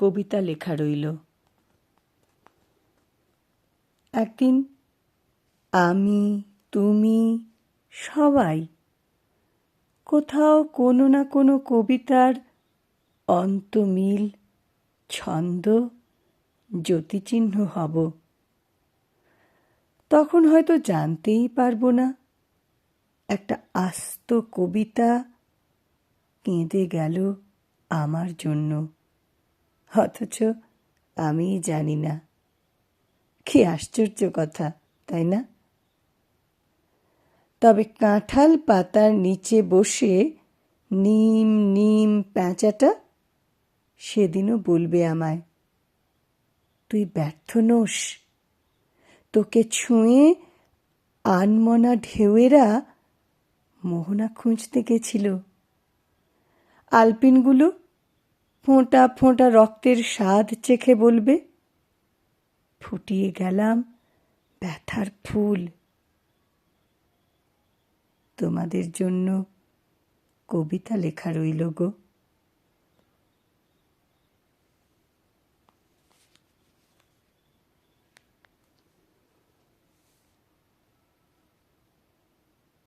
কবিতা লেখা রইল। একদিন, আমি, তুমি, সবাই কোথাও কোনো না কোনো কবিতার অন্তমিল, ছন্দ, জ্যোতিচিহ্ন হব। তখন হয়তো জানতেই পারব না, একটা আস্ত কবিতা কেঁদে গেল আমার জন্য। অথচ আমি জানি না। কি আশ্চর্য কথা, তাই না? তবে কাঁঠাল পাতার নিচে বসে নিম নিম প্যাঁচাটা সেদিনও বলবে আমায়। তুই ব্যর্থ নোস। তোকে ছুঁয়ে আনমনা ঢেউয়েরা মোহনা খুঁজতে গেছিল। আলপিনগুলো ফোঁটা ফোঁটা রক্তের স্বাদ চেখে বলবে, ফুটিয়ে গেলাম ব্যথার ফুল। তোমাদের জন্য কবিতা লেখা রইল গো।